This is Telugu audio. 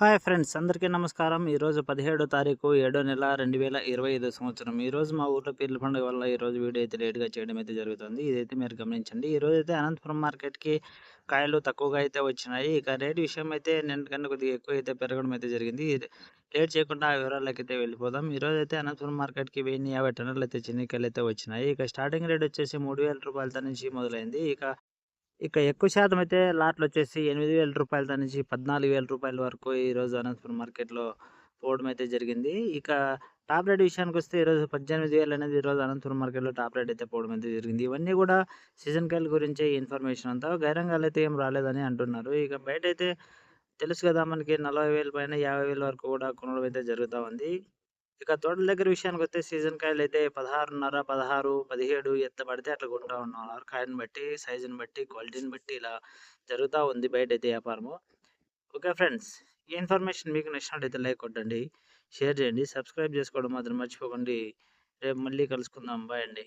హాయ్ ఫ్రెండ్స్ అందరికీ నమస్కారం. ఈరోజు పదిహేడో తారీఖు ఏడో నెల రెండు వేల ఇరవై ఐదో సంవత్సరం. ఈరోజు మా ఊర్లో పీర్ల పండుగ వల్ల ఈరోజు వీడియో అయితే లేట్గా చేయడం అయితే జరుగుతుంది. ఇదైతే మీరు గమనించండి. ఈరోజు అయితే అనంతపురం మార్కెట్కి కాయలు తక్కువగా అయితే వచ్చినాయి. ఇక రేటు విషయం అయితే నిన్నకన్నా కొద్దిగా ఎక్కువ అయితే పెరగడం అయితే జరిగింది. లేట్ చేయకుండా ఆ వివరాలకి అయితే వెళ్ళిపోదాం. ఈరోజు అయితే అనంతపురం మార్కెట్కి వెయ్యి యాభై టన్నులు అయితే చిన్నికాయలు అయితే వచ్చినాయి. ఇక స్టార్టింగ్ రేట్ వచ్చేసి మూడు వేల రూపాయలతో నుంచి మొదలైంది. ఇక ఇక ఎక్కువ శాతం అయితే లాట్లు వచ్చేసి ఎనిమిది వేల రూపాయల నుంచి పద్నాలుగు వేల రూపాయల వరకు ఈరోజు అనంతపురం మార్కెట్లో పోవడం అయితే జరిగింది. ఇక టాప్ రేట్ విషయానికి వస్తే ఈరోజు పద్దెనిమిది వేలు అనేది ఈరోజు అనంతపురం మార్కెట్లో టాప్ రేట్ అయితే పోవడం అయితే జరిగింది. ఇవన్నీ కూడా సీజన్ కాయల గురించే ఇన్ఫర్మేషన్ అంతా. గైరంగాలు అయితే ఏం రాలేదని అంటున్నారు. ఇక బయట అయితే తెలుసు కదా మనకి నలభై వేల పైన యాభై వేల వరకు కూడా కొనడం అయితే జరుగుతూ ఉంది. ఇక తోటల దగ్గర విషయానికి వస్తే సీజన్ కాయలు అయితే పదహారున్నర పదహారు పదిహేడు ఎంత పడితే అట్లా కొంటా ఉన్నారు కాయని బట్టి సైజుని బట్టి క్వాలిటీని బట్టి ఇలా జరుగుతూ ఉంది బయట అయితే వ్యాపారము. ఓకే ఫ్రెండ్స్ ఈ ఇన్ఫర్మేషన్ మీకు నచ్చినట్టయితే లైక్ కొట్టండి షేర్ చేయండి సబ్స్క్రైబ్ చేసుకోవడం మాత్రం మర్చిపోకండి. రేపు మళ్ళీ కలుసుకుందాం. బాయ్ అండి.